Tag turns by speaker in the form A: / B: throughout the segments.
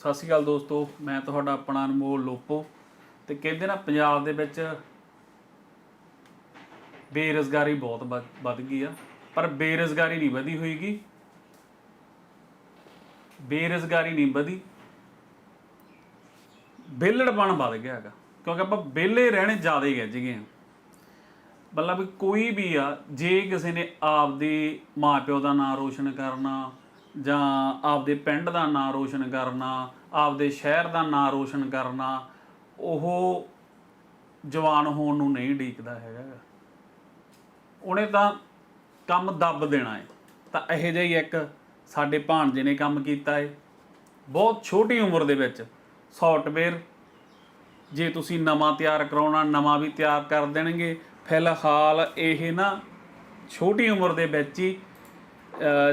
A: ਸਤਿ ਸ਼੍ਰੀ ਅਕਾਲ ਦੋਸਤੋ, ਮੈਂ ਤੁਹਾਡਾ ਆਪਣਾ ਅਨਮੋਲ ਲੋਪੋ ਤੇ ਕਹਿੰਦੇ ਨਾ ਪੰਜਾਬ ਦੇ ਵਿੱਚ ਬੇਰੁਜ਼ਗਾਰੀ ਬਹੁਤ ਵੱਧ- ਵੱਧ ਗਈ ਆ, ਪਰ ਬੇਰੁਜ਼ਗਾਰੀ ਨਹੀਂ ਵਧੀ ਹੋਈਗੀ। ਬੇਰੁਜ਼ਗਾਰੀ ਨਹੀਂ ਵਧੀ। ਵਿਹਲੜਪਣ ਵੱਧ ਗਿਆ ਹੈਗਾ, ਕਿਉਂਕਿ ਆਪਾਂ ਵਿਹਲੇ ਰਹਿਣੇ ਜ਼ਿਆਦਾ ਹੀ ਗੱਜ ਗਏ ਆ। ਮਤਲਬ ਕੋਈ ਵੀ ਆ, ਜੇ ਕਿਸੇ ਨੇ ਆਪਦੇ ਮਾਪਿਓ ਦਾ ਨਾਂ ਰੋਸ਼ਨ ਕਰਨਾ ਜਾਂ ਆਪਦੇ ਪਿੰਡ ਦਾ ਨਾਂ ਰੋਸ਼ਨ ਕਰਨਾ, ਆਪਦੇ ਸ਼ਹਿਰ ਦਾ ਨਾਂ ਰੋਸ਼ਨ ਕਰਨਾ, ਉਹ ਜਵਾਨ ਹੋਣ ਨੂੰ ਨਹੀਂ ਢੀਕਦਾ ਹੈਗਾ। ਉਹਨੇ ਤਾਂ ਕੰਮ ਦੱਬ ਦੇਣਾ ਹੈ ਤਾਂ ਇਹੋ ਜਿਹਾ ਹੀ ਇੱਕ ਸਾਡੇ ਭਾਣਜੇ ਨੇ ਕੰਮ ਕੀਤਾ ਹੈ ਬਹੁਤ ਛੋਟੀ ਉਮਰ ਦੇ ਵਿੱਚ ਸੌਫਟਵੇਅਰ ਜੇ ਤੁਸੀਂ ਨਵਾਂ ਤਿਆਰ ਕਰਾਉਣਾ, ਨਵਾਂ ਵੀ ਤਿਆਰ ਕਰ ਦੇਣਗੇ। ਫਿਲਹਾਲ ਇਹ ਨਾ ਛੋਟੀ ਉਮਰ ਦੇ ਵਿੱਚ ਹੀ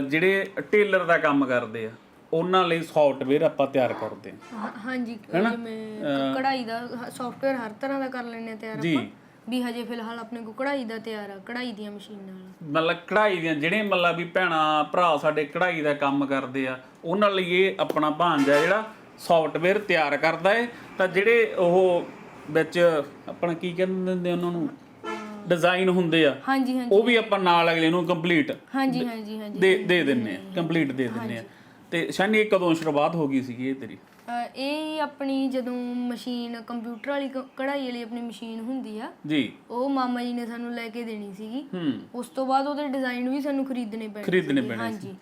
A: ਜਿਹੜੇ ਟੇਲਰ ਦਾ ਕੰਮ ਕਰਦੇ ਆ ਉਹਨਾਂ ਲਈ ਸੌਫਟਵੇਅਰ ਆਪਾਂ ਤਿਆਰ ਕਰਦੇ ਹਾਂ
B: ਹਾਂ- ਹਾਂਜੀ ਜਿਵੇਂ ਕਢਾਈ ਦਾ ਸੌਫਟਵੇਅਰ ਹਰ ਤਰ੍ਹਾਂ ਦਾ ਕਰ ਲੈਣੇ ਤਿਆਰ। ਆਪਾਂ। ਵੀ ਹਜੇ ਫਿਲਹਾਲ ਆਪਣੇ ਕੋ ਕਢਾਈ ਦਾ ਤਿਆਰ ਆ ਕਢਾਈ ਦੀਆਂ ਮਸ਼ੀਨਾਂ ਨਾਲ
A: ਮਤਲਬ ਕਢਾਈ ਦੀਆਂ ਜਿਹੜੇ ਮਤਲਬ ਵੀ ਭੈਣਾ ਭਰਾ ਸਾਡੇ ਕਢਾਈ ਦਾ ਕੰਮ ਕਰਦੇ ਆ ਉਹਨਾਂ ਲਈ ਇਹ ਆਪਣਾ ਭਾਂਜਾ ਜਿਹੜਾ ਸੌਫਟਵੇਅਰ ਤਿਆਰ ਕਰਦਾ ਹੈ ਤਾਂ ਜਿਹੜੇ ਉਹ ਵਿੱਚ ਆਪਣਾ ਕੀ ਕਹਿੰਦੇ ਹੁੰਦੇ ਉਹਨਾਂ ਨੂੰ? ਡਿਜ਼ਾਈਨ ਹੁੰਦੇ ਆ
B: ਹਾਂਜੀ ਹਾਂਜੀ।
A: ਉਹ ਵੀ ਆਪਾਂ ਨਾਲ ਅਗਲੇ ਨੂੰ ਕੰਪਲੀਟ
B: ਹਾਂਜੀ ਹਾਂਜੀ ਹਾਂਜੀ।
A: ਦੇ ਦੇ ਦਿੰਨੇ ਆ ਕੰਪਲੀਟ ਦੇ ਦਿੰਨੇ ਆ। ਤੇ ਸ਼ਾਨੀ ਇਹ ਕਦੋਂ ਸ਼ੁਰੂਆਤ ਹੋ ਗਈ ਸੀਗੀ ਇਹ ਤੇਰੀ?
B: ਇਹ ਆਪਣੀ ਜਦੋਂ ਮਸ਼ੀਨ ਕੰਪਿਊਟਰ ਵਾਲੀ ਕ- ਕਢਾਈ ਵਾਲੀ ਆਪਣੀ ਮਸ਼ੀਨ ਹੁੰਦੀ ਆ
A: ਜੀ।
B: ਉਹ ਮਾਮਾ ਜੀ ਨੇ ਸਾਨੂੰ ਲੈ ਕੇ ਦੇਣੀ ਸੀਗੀ।
A: ਹੂੰ।
B: ਉਸ ਤੋਂ ਬਾਅਦ ਉਹਦੇ ਡਿਜ਼ਾਈਨ ਵੀ ਸਾਨੂੰ ਖਰੀਦਣੇ ਪੈਣੇ
A: ਖਰੀਦਣੇ
B: ਸੀਗੇ।
A: ਪੈਣੇ
B: ਹਾਂਜੀ।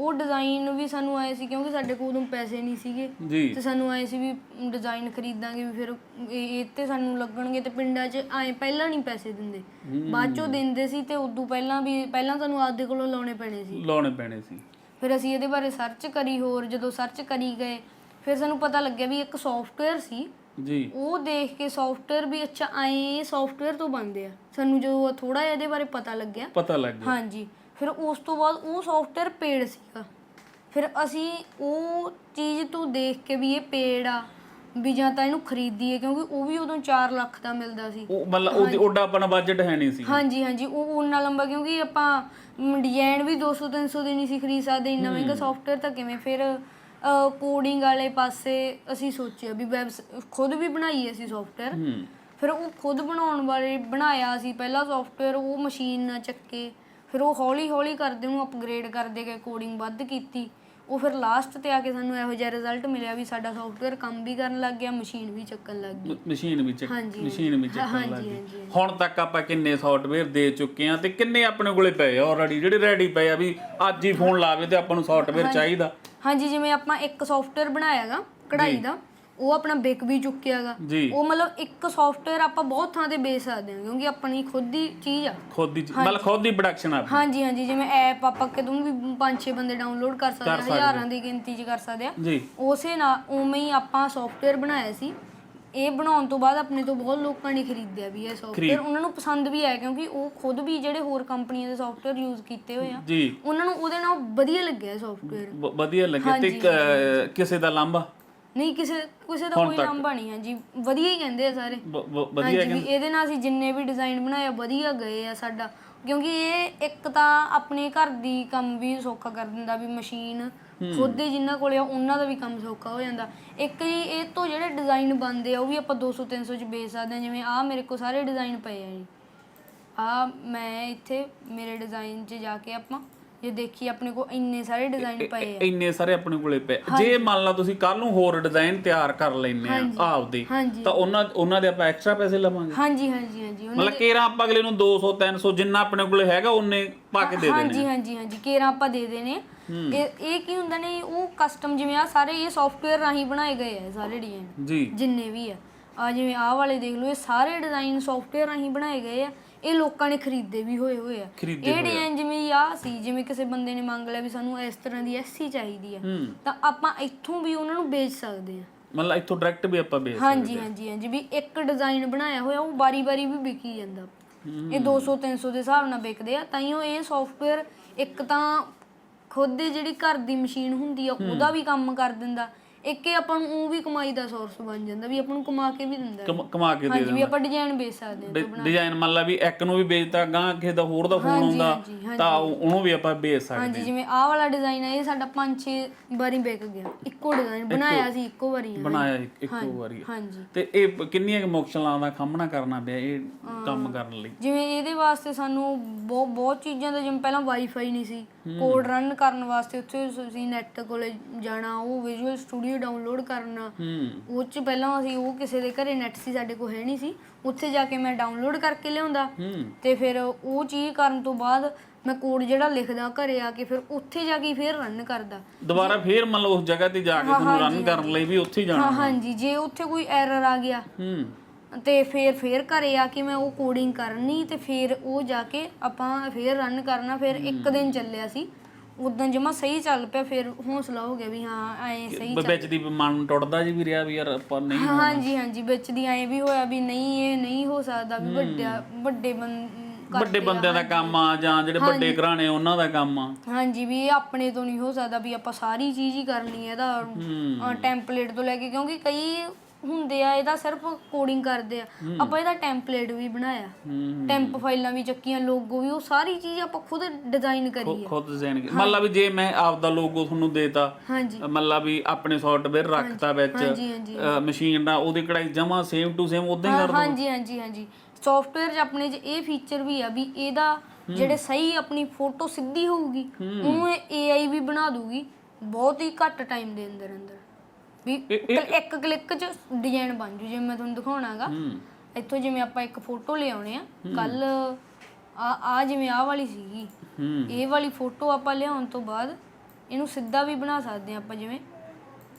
B: ਉਹ ਡਿਜ਼ਾਈਨ ਵੀ ਸਾਨੂੰ ਆਏ ਸੀ ਕਿਉਂਕਿ ਸਾਡੇ ਕੋਲ ਉਦੋਂ ਪੈਸੇ ਨਹੀਂ ਸੀਗੇ।
A: ਜੀ।
B: ਤੇ ਸਾਨੂੰ ਆਏ ਸੀ ਵੀ ਡਿਜ਼ਾਈਨ ਖਰੀਦਾਂਗੇ ਵੀ ਫਿਰ ਇਹ ਇਹ ਤੇ ਸਾਨੂੰ ਲੱਗਣਗੇ ਤੇ ਪਿੰਡਾਂ 'ਚ ਆਏ ਪਹਿਲਾਂ ਨਹੀਂ ਪੈਸੇ ਦਿੰਦੇ। ਬਾਅਦ 'ਚੋਂ ਦਿੰਦੇ ਸੀ ਤੇ ਉਦੋਂ ਪਹਿਲਾਂ ਵੀ ਪਹਿਲਾਂ ਸਾਨੂੰ ਆਪਦੇ ਕੋਲੋਂ ਲਾਉਣੇ ਪੈਣੇ ਸੀ।
A: ਲਾਉਣੇ ਪੈਣੇ ਸੀ।
B: ਫਿਰ ਅਸੀਂ ਇਹਦੇ ਬਾਰੇ ਸਰਚ ਕਰੀ ਹੋਰ ਜਦੋਂ ਸਰਚ ਕਰੀ ਗਏ ਫਿਰ ਸਾਨੂੰ ਪਤਾ ਲੱਗਿਆ ਵੀ ਇੱਕ ਸੌਫਟਵੇਅਰ ਸੀ।
A: ਜੀ।
B: ਉਹ ਦੇਖ ਕੇ ਸੌਫਟਵੇਅਰ ਵੀ ਅੱਛਾ ਆਏ ਸੌਫਟਵੇਅਰ ਤੋਂ ਬਣਦੇ ਆ। ਸਾਨੂੰ ਜਦੋਂ ਥੋੜਾ ਇਹਦੇ ਬਾਰੇ ਪਤਾ ਲੱਗਿਆ।
A: ਪਤਾ ਲੱਗ ਗਿਆ।
B: ਹਾਂਜੀ। ਫਿਰ ਉਸ ਤੋਂ ਬਾਅਦ ਉਹ ਸੌਫਟਵੇਅਰ ਪੇਡ ਸੀਗਾ। ਫਿਰ ਅਸੀਂ ਉਹ ਚੀਜ਼ ਤੋਂ ਦੇਖ ਕੇ ਵੀ ਇਹ ਪੇਡ ਆ ਵੀ ਜਾਂ ਤਾਂ ਇਹਨੂੰ ਖਰੀਦੀਏ ਕਿਉਂਕਿ ਉਹ ਵੀ ਉਦੋਂ 4 ਲੱਖ ਦਾ ਮਿਲਦਾ ਸੀ।
A: ਉਹ ਮਤਲਬ ਉਹਦੀ ਉਹਦਾ ਆਪਣਾ ਬਜਟ ਹੈ ਨਹੀਂ ਸੀ।
B: ਹਾਂਜੀ ਹਾਂਜੀ ਉਹ ਉਹਨਾਂ ਲੰਬਾ ਕਿਉਂਕਿ ਆਪਾਂ ਡਿਜ਼ਾਈਨ ਵੀ 200 300 ਦੇ ਨਹੀਂ ਸੀ ਖਰੀਦ ਸਕਦੇ ਇੰਨਾ ਮਹਿੰਗਾ ਸੌਫਟਵੇਅਰ ਤਾਂ ਕਿਵੇਂ? ਫਿਰ ਕੋਡਿੰਗ ਵਾਲੇ ਪਾਸੇ ਅਸੀਂ ਸੋਚਿਆ ਵੀ ਵੈਬ ਖੁਦ ਵੀ ਬਣਾਈਏ ਅਸੀਂ ਸੌਫਟਵੇਅਰ ਫਿਰ ਉਹ ਖੁਦ ਬਣਾਉਣ ਵਾਲੇ ਬਣਾਇਆ ਸੀ ਪਹਿਲਾ ਸੌਫਟਵੇਅਰ ਉਹ ਮਸ਼ੀਨ ਨਾਲ ਚੱਕੇ। ਫਿਰ ਉਹ ਹੌਲੀ ਹੌਲੀ ਕਰਦੇ ਉਹਨੂੰ ਅਪਗ੍ਰੇਡ ਕਰਦੇ ਗਏ ਕੋਡਿੰਗ ਵੱਧ ਕੀਤੀ। ਉਹ ਫਿਰ ਲਾਸਟ ਤੇ ਆ ਕੇ ਸਾਨੂੰ ਇਹੋ ਜਿਹਾ ਰਿਜ਼ਲਟ ਮਿਲਿਆ ਵੀ ਸਾਡਾ ਸੌਫਟਵੇਅਰ ਕੰਮ ਵੀ ਕਰਨ ਲੱਗ ਗਿਆ ਮਸ਼ੀਨ ਵੀ ਚੱਕਣ ਲੱਗ ਗਈ
A: ਮਸ਼ੀਨ ਵਿੱਚ
B: ਹਾਂਜੀ,
A: ਮਸ਼ੀਨ ਵਿੱਚ ਚੱਕਣ
B: ਹਾਂਜੀ,
A: ਲੱਗ ਗਈ।
B: ਹਾਂਜੀ,
A: ਹੁਣ ਤੱਕ ਆਪਾਂ ਕਿੰਨੇ ਸੌਫਟਵੇਅਰ ਦੇ ਚੁੱਕੇ ਆ ਤੇ ਕਿੰਨੇ ਆਪਣੇ ਕੋਲੇ ਪਏ ਆ ਆਲਰੇਡੀ ਜਿਹੜੇ ਰੈਡੀ ਪਏ ਆ ਵੀ ਅੱਜ ਹੀ ਫੋਨ ਲਾਵੇ ਤੇ ਆਪਾਂ ਨੂੰ ਸੌਫਟਵੇਅਰ ਚਾਹੀਦਾ।
B: ਹਾਂਜੀ ਜਿਵੇਂ ਆਪਾਂ ਇੱਕ ਸੌਫਟਵੇਅਰ ਬਣਾਇਆਗਾ ਕਢਾਈ ਦਾ ਉਹ ਆਪਣਾ ਵਿਕ ਵੀ ਚੁੱਕਿਆਗਾ
A: ਜੀ।
B: ਉਹ ਮਤਲਬ ਇੱਕ ਸੌਫਟਵੇਅਰ ਆਪਾਂ ਬਹੁਤ ਥਾਂ ਤੇ ਵੇਚ ਸਕਦੇ ਹਾਂ ਕਿਉਂਕਿ ਆਪਣੀ ਖੁਦ ਦੀ ਚੀਜ਼ ਆ।
A: ਖੁਦ ਦੀ ਮਤਲਬ ਖੁਦ ਦੀ ਪ੍ਰੋਡਕਸ਼ਨ ਆ
B: ਹਾਂਜੀ ਹਾਂਜੀ ਜਿਵੇਂ ਐਪ ਆਪਾਂ ਕਦੋਂ ਵੀ ਪੰਜ ਛੇ ਬੰਦੇ ਡਾਊਨਲੋਡ ਕਰ ਸਕਦੇ ਆ ਹਜ਼ਾਰਾਂ ਦੀ ਗਿਣਤੀ 'ਚ ਕਰ ਸਕਦੇ ਆ।
A: ਜੀ।
B: ਉਸੇ ਨਾਲ ਉਵੇਂ ਹੀ ਆਪਾਂ ਸੌਫਟਵੇਅਰ ਬਣਾਇਆ ਸੀ। ਇਹ ਬਣਾਉਣ ਤੋਂ ਬਾਅਦ ਆਪਣੇ ਤੋਂ ਬਹੁਤ ਲੋਕਾਂ ਨੇ ਖਰੀਦਿਆ ਵੀ ਇਹ ਸੌਫਟਵੇਅਰ ਉਹਨਾਂ ਨੂੰ ਪਸੰਦ ਵੀ ਆਇਆ ਕਿਉਂਕਿ ਉਹ ਖੁਦ ਵੀ ਜਿਹੜੇ ਹੋਰ ਕੰਪਨੀਆਂ ਦੇ ਸੌਫਟਵੇਅਰ ਯੂਜ਼ ਕੀਤੇ ਹੋਏ ਆ
A: ਜੀ।
B: ਉਹਨਾਂ ਨੂੰ ਉਹਦੇ ਨਾਲ ਵਧੀਆ ਲੱਗਿਆ ਸੌਫਟਵੇਅਰ
A: ਵ- ਵਧੀਆ ਲੱਗਿਆ। ਤੇ ਕਿਸੇ ਦਾ ਲਾਂਭਾ?
B: ਨਹੀਂ ਕਿਸੇ ਕਿਸੇ ਦਾ ਕੋਈ ਲੰਬਾ ਨਹੀਂ ਹੈ ਜੀ। ਵਧੀਆ ਹੀ ਕਹਿੰਦੇ ਆ ਸਾਰੇ।
A: ਵ- ਵ- ਵਧੀਆ
B: ਹਾਂਜੀ ਵੀ ਇਹਦੇ ਨਾਲ ਅਸੀਂ ਜਿੰਨੇ ਵੀ ਡਿਜ਼ਾਈਨ ਬਣਾਇਆ ਵਧੀਆ ਗਏ ਆ ਸਾਡਾ। ਕਿਉਂਕਿ ਇਹ ਇੱਕ ਤਾਂ ਆਪਣੇ ਘਰ ਦੀ ਕੰਮ ਵੀ ਸੌਖਾ ਕਰ ਦਿੰਦਾ ਵੀ ਮਸ਼ੀਨ ਖੁਦ ਦੇ ਜਿਨ੍ਹਾਂ ਕੋਲੇ ਆ ਉਹਨਾਂ ਦਾ ਵੀ ਕੰਮ ਸੌਖਾ ਹੋ ਜਾਂਦਾ। ਇੱਕ ਜੀ ਇਹ ਤੋਂ ਜਿਹੜੇ ਡਿਜ਼ਾਈਨ ਬਣਦੇ ਆ ਉਹ ਵੀ ਆਪਾਂ 200 300 ਚ ਵੇਚ ਸਕਦੇ ਆ। ਜਿਵੇਂ ਆ ਮੇਰੇ ਕੋਲ ਸਾਰੇ ਡਿਜ਼ਾਈਨ ਪਏ ਆ ਜੀ। ਆ ਮੈਂ ਇੱਥੇ ਮੇਰੇ ਡਿਜ਼ਾਈਨ 'ਚ ਜਾ ਕੇ ਆਪਾਂ ਜੇ ਦੇਖੀ ਆਪਣੇ ਕੋਲ ਇੰਨੇ ਸਾਰੇ ਡਿਜ਼ਾਈਨ ਪਏ ਆ।
A: ਇੰਨੇ ਸਾਰੇ ਆਪਣੇ ਕੋਲੇ ਪਏ। ਜੇ ਮੰਨ ਲਾ ਤੁਸੀਂ ਕੱਲ ਨੂੰ ਹੋਰ ਡਿਜ਼ਾਈਨ ਤਿਆਰ ਕਰ ਲੈਨੇ ਆ ਆਪਦੇ ਤਾਂ ਉਹਨਾਂ ਉਹਨਾਂ ਦੇ ਆਪਾਂ ਐਕਸਟਰਾ ਪੈਸੇ ਲਵਾਂਗੇ?
B: ਹਾਂਜੀ ਹਾਂਜੀ ਹਾਂਜੀ।
A: ਮਤਲਬ ਕੇਰਾ ਆਪਾਂ ਅਗਲੇ ਨੂੰ 200 300 ਜਿੰਨਾ ਆਪਣੇ ਕੋਲੇ ਹੈਗਾ ਉਹਨੇ ਪਾ ਕੇ ਦੇ ਦੇਣੇ
B: ਹਾਂਜੀ ਹਾਂਜੀ ਹਾਂਜੀ। ਕੇਰਾਂ ਆਪਾਂ ਦੇ ਦੇਣੇ। ਇਹ ਇਹ ਕੀ ਹੁੰਦਾ ਨੇ ਉਹ ਕਸਟਮ ਜਿਵੇਂ ਆ ਸਾਰੇ ਇਹ ਸੌਫਟਵੇਅਰ ਰਾਹੀਂ ਬਣਾਏ ਗਏ ਆ ਇਹ ਸਾਰੇ ਡਿਜ਼ਾਈਨ
A: ਜੀ।
B: ਜਿੰਨੇ ਵੀ ਆ। ਆ ਜਿਵੇਂ ਆਹ ਵਾਲੇ ਦੇਖ ਲਓ ਇਹ ਸਾਰੇ ਡਿਜ਼ਾਈਨ ਸੌਫਟਵੇਅਰ ਰਾਹੀਂ ਬਣਾਏ ਗਏ ਆ। ਇਹ ਲੋਕਾਂ ਨੇ ਖਰੀਦੇ ਵੀ ਹੋਏ ਹੋਏ ਆ।
A: ਖਰੀਦੇ
B: ਇਹ ਡਿਜ਼ਾਈਨ ਜਿਵੇਂ ਆ ਸੀ ਜਿਵੇਂ ਕਿਸੇ ਬੰਦੇ ਨੇ ਮੰਗ ਲਿਆ ਵੀ ਸਾਨੂੰ ਇਸ ਤਰ੍ਹਾਂ ਦੀ ਐਸੀ ਚਾਹੀਦੀ ਆ।
A: ਹੂੰ।
B: ਤਾਂ ਆਪਾਂ ਇੱਥੋਂ ਵੀ ਉਹਨਾਂ ਨੂੰ ਵੇਚ ਸਕਦੇ ਆ।
A: ਮਤਲਬ ਇੱਥੋਂ ਡਾਇਰੈਕਟ ਵੀ ਆਪਾਂ ਵੇਚ
B: ਹਾਂਜੀ ਹਾਂਜੀ ਹਾਂਜੀ ਵੀ ਇੱਕ ਡਿਜ਼ਾਈਨ ਬਣਾਇਆ ਹੋਇਆ ਉਹ ਬਾਰੀ-ਬਾਰੀ ਵੀ ਵਿਕੀ ਜਾਂਦਾ। ਇਹ 200 300 ਦੇ ਹਿਸਾਬ ਨਾਲ ਵਿਕਦੇ ਆ ਤਾਈਓ ਇਹ ਸੌਫਟਵੇਅਰ ਇੱਕ ਤਾਂ ਖੁਦ ਦੀ ਜਿਹੜੀ ਘਰ ਦੀ ਮਸ਼ੀਨ ਹੁੰਦੀ ਆ ਉਹਦਾ ਵੀ ਕੰਮ ਕਰ ਦਿੰਦਾ। ਇੱਕ ਇਹ ਆਪਾਂ ਨੂੰ ਉਹ ਵੀ ਕਮਾਈ ਦਾ ਸੋਰਸ ਬਣ ਜਾਂਦਾ ਵੀ ਆਪਾਂ ਨੂੰ ਕਮਾ ਕੇ ਵੀ ਦਿੰਦਾ ਹੈ।
A: ਕਮ- ਕਮਾ ਕੇ ਦੇ
B: ਹਾਂਜੀ ਵੀ ਆਪਾਂ ਡਿਜ਼ਾਈਨ ਵੇਚ ਸਕਦੇ ਹਾਂ
A: ਡ- ਡਿਜ਼ਾਈਨ ਮੰਨ ਲਾ ਵੀ ਇੱਕ ਨੂੰ ਵੀ ਵੇਚਤਾ ਗਾਂ ਕਿਸੇ ਦਾ ਹੋਰ ਦਾ ਫੋਨ ਆਉਂਦਾ
B: ਹਾਂਜੀ, ਹਾਂਜੀ।
A: ਤਾਂ ਉਹ- ਉਹਨੂੰ ਵੀ ਆਪਾਂ ਵੇਚ ਸਕਦੇ
B: ਹਾਂਜੀ ਜਿਵੇਂ ਆਹ ਵਾਲਾ ਡਿਜ਼ਾਈਨ ਹੈ ਇਹ ਸਾਡਾ 5-6 ਵਾਰੀ ਵਿਕ ਗਿਆ। ਇੱਕੋ ਡਿਜ਼ਾਈਨ ਬਣਾਇਆ ਸੀ ਇੱਕੋ ਵਾਰੀ ਹੈ।
A: ਬਣਾਇਆ ਇੱਕ- ਇੱਕੋ ਵਾਰੀ
B: ਹਾਂਜੀ।
A: ਤੇ ਇਹ ਪ- ਕਿੰਨੀਆਂ ਕੁ ਮੁਸ਼ਕਲਾਂ ਦਾ ਸਾਹਮਣਾ ਕਰਨਾ ਪਿਆ ਇਹ ਕੰਮ ਕਰਨ ਲਈ?
B: ਜਿਵੇਂ ਇਹਦੇ ਵਾਸਤੇ ਸਾਨੂੰ ਬਹੁਤ ਬਹੁਤ ਚੀਜ਼ਾਂ ਦਾ ਜਿਵੇਂ ਪਹਿਲਾਂ ਵਾਈਫਾਈ ਨਹੀਂ ਸੀ ਕੋਡ ਰਨ ਕਰਨ ਵਾਸਤੇ ਉੱਥੇ ਅਸੀਂ ਨੈਟ ਕੋਲੇ ਜਾਣਾ ਉਹ ਵਿਜ਼ੂਅਲ ਸਟੂਡੀਓ ਡਾਊਨਲੋਡ ਕਰਨਾ। ਉਹ ਚ ਪਹਿਲਾਂ ਅਸੀਂ ਉਹ ਕਿਸੇ ਦੇ ਘਰੇ ਨੈਟ ਸੀ ਸਾਡੇ ਕੋਲ ਹੈ ਨਹੀਂ ਸੀ। ਉੱਥੇ ਜਾ ਕੇ ਮੈਂ ਡਾਊਨਲੋਡ ਕਰਕੇ ਲਿਆਉਂਦਾ ਤੇ ਫਿਰ ਉਹ ਚੀਜ਼ ਕਰਨ ਤੋਂ ਬਾਅਦ ਮੈਂ ਕੋਡ ਜਿਹੜਾ ਲਿਖਦਾ ਘਰੇ ਆ ਕੇ ਫਿਰ ਉੱਥੇ ਜਾ ਕੇ ਫਿਰ ਰਨ ਕਰਦਾ।
A: ਦੁਬਾਰਾ ਫੇਰ ਮੰਨ ਲਓ ਉਸ ਜਗ੍ਹਾ ਤੇ ਜਾ ਕੇ ਤੁਹਾਨੂੰ ਰਨ ਕਰਨ ਲਈ ਵੀ ਉੱਥੇ ਜਾਣਾ
B: ਹਾਂ ਹਾਂਜੀ ਜੇ ਉੱਥੇ ਕੋਈ ਐਰਰ ਆ ਗਿਆ।
A: ਹੂੰ।
B: ਤੇ ਫਿਰ ਫਿਰ ਘਰੇ ਆ ਕੇ ਮੈਂ ਉਹ ਕੋਡਿੰਗ ਕਰਨੀ ਤੇ ਫਿਰ ਉਹ ਜਾ ਕੇ ਆਪਾਂ ਫਿਰ ਰਨ ਕਰਨਾ ਫਿਰ ਇੱਕ ਦਿਨ ਚੱਲਿਆ ਸੀ। ਉਦੋਂ ਜਮਾ ਸਹੀ ਚੱਲ ਪਿਆ ਫਿਰ ਹੌਸਲਾ ਹੋ ਗਿਆ ਵੀ ਹਾਂ ਐ ਸਹੀ
A: ਬ- ਵਿੱਚ ਦੀ ਮਨ ਟੁੱਟਦਾ ਜੀ ਵੀ ਰਿਹਾ ਵੀ ਯਾਰ ਆਪਾਂ ਨਹੀਂ
B: ਹਾਂਜੀ ਹਾਂਜੀ ਵਿੱਚ ਦੀ ਐ ਵੀ ਹੋਇਆ ਵੀ ਨਹੀਂ ਇਹ ਨਹੀਂ ਹੋ ਸਕਦਾ ਵੀ ਵੱਡਾ ਵੱਡੇ
A: ਵੱਡੇ ਬੰਦਿਆਂ ਦਾ ਕੰਮ ਆ ਜਾਂ ਜਿਹੜੇ ਵੱਡੇ ਘਰਾਣੇ ਉਹਨਾਂ ਦਾ ਕੰਮ ਆ।
B: ਹਾਂਜੀ ਵੀ ਇਹ ਆਪਣੇ ਤੋਂ ਨਹੀਂ ਹੋ ਸਕਦਾ ਵੀ ਆਪਾਂ ਸਾਰੀ ਚੀਜ਼ ਹੀ ਕਰਨੀ ਹੈ ਇਹਦਾ ਟੈਂਪਲੇਟ ਤੋਂ ਲੈ ਕੇ ਕਿਉਂਕਿ ਕਈ ਹੁੰਦੇ ਆ ਇਹਦਾ ਸਿਰਫ ਕੋਡਿੰਗ ਕਰਦੇ ਆ। ਆਪਾਂ ਇਹਦਾ ਟੈਂਪਲੇਟ ਵੀ ਬਣਾਇਆ। ਟੈਂਪ ਫਾਈਲਾਂ ਵੀ ਚੱਕੀਆਂ ਲੋਗੋ ਵੀ ਉਹ ਸਾਰੀ ਚੀਜ਼ ਆਪਾਂ ਖੁਦ ਡਿਜ਼ਾਈਨ ਕਰੀ ਆ।
A: ਖੁਦ ਡਿਜ਼ਾਈਨ ਮੰਨ ਲਾ ਵੀ ਜੇ ਮੈਂ ਆਪਦਾ ਲੋਗੋ ਤੁਹਾਨੂੰ ਦੇਤਾ ਮੰਨ ਲਾ ਵੀ ਆਪਣੇ ਸੌਫਟਵੇਅਰ ਰੱਖਤਾ ਵਿੱਚ ਮਸ਼ੀਨ ਦਾ ਉਹਦੀ ਕਢਾਈ ਜਮਾ ਸੇਮ ਟੂ ਸੇਮ ਉਦਾਂ ਹੀ ਕਰ
B: ਹਾਂਜੀ ਹਾਂਜੀ ਹਾਂਜੀ। ਸੌਫਟਵੇਅਰ 'ਚ ਆਪਣੇ 'ਚ ਇਹ ਫੀਚਰ ਵੀ ਆ ਵੀ ਇਹਦਾ ਜਿਹੜੇ ਸਹੀ ਆਪਣੀ ਫੋਟੋ ਸਿੱਧੀ ਹੋਊਗੀ ਇਹ AI ਵੀ ਬਣਾ ਦੂਗੀ ਬਹੁਤ ਹੀ ਘੱਟ ਟਾਈਮ ਦੇ ਅੰਦਰ ਅੰਦਰ। ਵੀ ਕਲ- ਇੱਕ ਕਲਿੱਕ 'ਚ ਡਿਜ਼ਾਈਨ ਬਣ ਜੂ ਜਿਵੇਂ ਮੈਂ ਤੁਹਾਨੂੰ ਦਿਖਾਉਣਾਗਾ।
A: ਹੂੰ।
B: ਇੱਥੋਂ ਜਿਵੇਂ ਆਪਾਂ ਇੱਕ ਫੋਟੋ ਲਿਆਉਣੇ ਆ ਕੱਲ ਆ ਆ ਜਿਵੇਂ ਆਹ ਵਾਲੀ ਸੀਗੀ।
A: ਹੂੰ।
B: ਇਹ ਵਾਲੀ ਫੋਟੋ ਆਪਾਂ ਲਿਆਉਣ ਤੋਂ ਬਾਅਦ ਇਹਨੂੰ ਸਿੱਧਾ ਵੀ ਬਣਾ ਸਕਦੇ ਆ ਆਪਾਂ ਜਿਵੇਂ।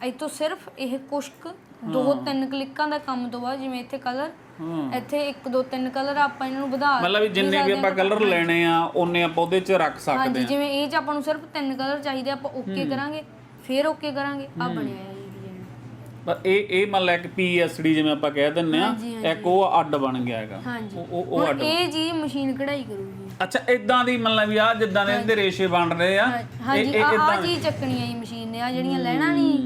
B: ਇੱਥੋਂ ਸਿਰਫ ਇਹ ਕੁਸ਼ਕ ਦੋ ਤਿੰਨ ਕਲਿੱਕਾਂ ਦਾ ਕੰਮ ਤੋਂ ਬਾਅਦ ਜਿਵੇਂ ਇੱਥੇ ਕਲਰ
A: ਹਾਂ।
B: ਇੱਥੇ ਇੱਕ ਦੋ ਤਿੰਨ ਕਲਰ ਆਪਾਂ ਇਹਨਾਂ ਨੂੰ ਵਧਾ
A: ਮਤਲਬ ਵੀ ਜਿੰਨੇ ਵੀ ਆਪਾਂ ਕਲਰ ਲੈਣੇ ਆ ਉਹਨੇ ਆਪਾਂ ਉਹਦੇ 'ਚ ਰੱਖ ਸਕਦੇ
B: ਹਾਂਜੀ
A: ਆ।
B: ਜਿਵੇਂ ਇਹ ਚ ਆਪਾਂ ਨੂੰ ਸਿਰਫ ਤਿੰਨ ਕਲਰ ਚਾਹੀਦੇ ਆ, ਆਪਾਂ ਓਕੇ ਕਰਾਂਗੇ ਫਿਰ ਓਕੇ ਕਰਾਂਗੇ ਆ ਬਣਿਆ।
A: ਪਰ ਇਹ ਇਹ ਮੰਨ ਲਾ ਇੱਕ ਪੀਐਸਡੀ ਜਿਵੇਂ ਆਪਾਂ ਕਹਿ ਦਿੰਨੇ ਆ
B: ਹਾਂਜੀ,
A: ਇੱਕ ਉਹ ਅੱਡ ਬਣ ਗਿਆ ਹੈਗਾ।
B: ਹਾਂਜੀ।
A: ਉਹ ਉਹ- ਉਹ
B: ਹੁਣ ਇਹ ਜੀ ਮਸ਼ੀਨ ਕਢਾਈ ਕਰੂਗੀ।
A: ਅੱਛਾ ਇਦਾਂ ਦੀ ਮੰਨ ਲਾ ਵੀ ਆ ਜਿੱਦਾਂ ਦੇ ਇਹਦੇ ਰੇਸ਼ੇ ਬਣ ਰਹੇ ਆ
B: ਹਾਂਜੀ ਆ ਆ ਜੀ ਚੱਕਣੀ ਆ ਜੀ ਮਸ਼ੀਨ ਨੇ ਆ ਜਿਹੜੀਆਂ ਲੈਣਾ ਨਹੀਂ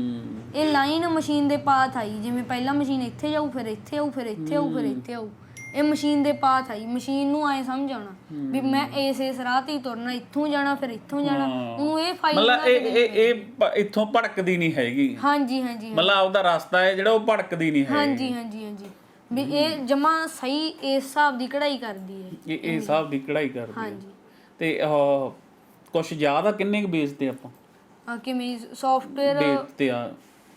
B: ਇਹ ਲਾਈਨ ਮਸ਼ੀਨ ਦੇ ਪਾਥ ਆਈ ਜਿਵੇਂ ਪਹਿਲਾਂ ਮਸ਼ੀਨ ਇੱਥੇ ਜਾਊ ਫਿਰ ਇੱਥੇ ਆਊ ਫਿਰ ਇੱਥੇ ਆਊ ਫਿਰ ਇੱਥੇ ਆਊ। ਇਹ ਮਸ਼ੀਨ ਦੇ ਪਾਥ ਆਈ ਮਸ਼ੀਨ ਨੂੰ ਐ ਸਮਝ ਆਉਣਾ। ਵੀ ਮੈਂ ਇਸ ਇਸ ਰਾਹ ਤੇ ਹੀ ਤੁਰਨਾ ਇੱਥੋਂ ਜਾਣਾ ਫਿਰ ਇੱਥੋਂ ਜਾਣਾ। ਉਹਨੂੰ ਇਹ ਫਾਈਲ
A: ਮਤਲਬ ਇਹ ਇਹ ਇਹ ਇੱਥੋਂ ਭੜਕਦੀ ਨਹੀਂ ਹੈਗੀ।
B: ਹਾਂਜੀ ਹਾਂਜੀ
A: ਮਤਲਬ ਆਪਦਾ ਰਸਤਾ ਹੈ ਜਿਹੜਾ ਉਹ ਭੜਕਦੀ ਨਹੀਂ ਹੈ
B: ਹਾਂਜੀ ਹਾਂਜੀ ਹਾਂਜੀ। ਵੀ ਇਹ ਜਮਾ ਸਹੀ ਇਸ ਹਿਸਾਬ ਦੀ ਕਢਾਈ ਕਰਦੀ ਹੈ।
A: ਇਹ ਇਹ ਹਿਸਾਬ ਦੀ ਕਢਾਈ ਕਰਦੀ ਹੈ।
B: ਹਾਂਜੀ।
A: ਤੇ ਉਹ ਕੁਝ ਜ਼ਿਆਦਾ ਕਿੰਨੇ ਕੁ ਵੇਚਦੇ ਆਪਾਂ?
B: ਆ ਕਿਵੇਂ? ਸੌਫਟਵੇਅਰ
A: ਵੇਚਦੇ ਆ।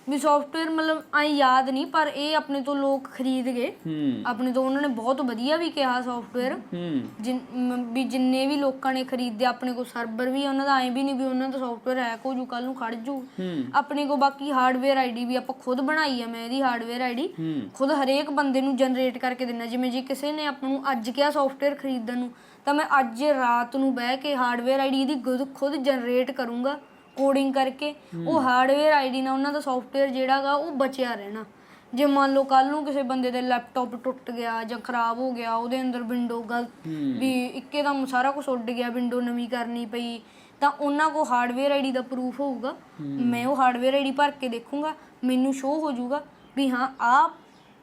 B: ਵੀ ਸੌਫਟਵੇਅਰ ਮਤਲਬ ਐ ਯਾਦ ਨਹੀਂ ਪਰ ਇਹ ਆਪਣੇ ਤੋਂ ਲੋਕ ਖਰੀਦ ਗਏ।
A: ਹੂੰ।
B: ਆਪਣੇ ਤੋਂ ਉਹਨਾਂ ਨੇ ਬਹੁਤ ਵਧੀਆ ਵੀ ਕਿਹਾ ਸੌਫਟਵੇਅਰ
A: ਹੂੰ।
B: ਜਿਨ ਮ- ਵੀ ਜਿੰਨੇ ਵੀ ਲੋਕਾਂ ਨੇ ਖਰੀਦਿਆ ਆਪਣੇ ਕੋਲ ਸਰਵਰ ਵੀ ਆ, ਉਹਨਾਂ ਦਾ ਐ ਵੀ ਨਹੀਂ ਵੀ ਉਹਨਾਂ ਦਾ ਸੌਫਟਵੇਅਰ ਹੈਕ ਹੋ ਜੂ ਕੱਲ ਨੂੰ ਖੜ ਜੂ।
A: ਹੂੰ।
B: ਆਪਣੇ ਕੋਲ ਬਾਕੀ ਹਾਰਡਵੇਅਰ ਆਈਡੀ ਵੀ ਆਪਾਂ ਖੁਦ ਬਣਾਈ ਆ ਮੈਂ ਇਹਦੀ ਹਾਰਡਵੇਅਰ ਆਈਡੀ
A: ਹੂੰ।
B: ਖੁਦ ਹਰੇਕ ਬੰਦੇ ਨੂੰ ਜਨਰੇਟ ਕਰਕੇ ਦਿੰਨਾ ਜਿਵੇਂ ਜੇ ਕਿਸੇ ਨੇ ਆਪਾਂ ਨੂੰ ਅੱਜ ਕਿਹਾ ਸੌਫਟਵੇਅਰ ਖਰੀਦਣ ਨੂੰ ਤਾਂ ਮੈਂ ਅੱਜ ਰਾਤ ਨੂੰ ਬਹਿ ਕੇ ਹਾਰਡਵੇਅਰ ਆਈਡੀ ਇਹਦੀ ਖੁਦ- ਖੁਦ ਜਨਰੇਟ ਕਰੂੰਗਾ। ਕੋਡਿੰਗ ਕਰਕੇ ਉਹ ਹਾਰਡਵੇਅਰ ਆਈਡੀ ਨਾਲ ਉਹਨਾਂ ਦਾ ਸੌਫਟਵੇਅਰ ਜਿਹੜਾਗਾ ਉਹ ਬਚਿਆ ਰਹਿਣਾ। ਜੇ ਮੰਨ ਲਓ ਕੱਲ ਨੂੰ ਕਿਸੇ ਬੰਦੇ ਦੇ ਲੈਪਟਾਪ ਟੁੱਟ ਗਿਆ ਜਾਂ ਖਰਾਬ ਹੋ ਗਿਆ ਉਹਦੇ ਅੰਦਰ ਵਿੰਡੋ ਗਲਤ ਵੀ ਇੱਕੇ ਦਮ ਸਾਰਾ ਕੁਝ ਉੱਡ ਗਿਆ ਵਿੰਡੋ ਨਵੀਂ ਕਰਨੀ ਪਈ ਤਾਂ ਉਹਨਾਂ ਕੋ ਹਾਰਡਵੇਅਰ ਆਈਡੀ ਦਾ ਪ੍ਰੂਫ ਹੋਊਗਾ। ਮੈਂ ਉਹ ਹਾਰਡਵੇਅਰ ਆਈਡੀ ਭਰ ਕੇ ਦੇਖੂੰਗਾ ਮੈਨੂੰ ਸ਼ੋ ਹੋ ਜਾਊਗਾ ਵੀ ਹਾਂ ਆ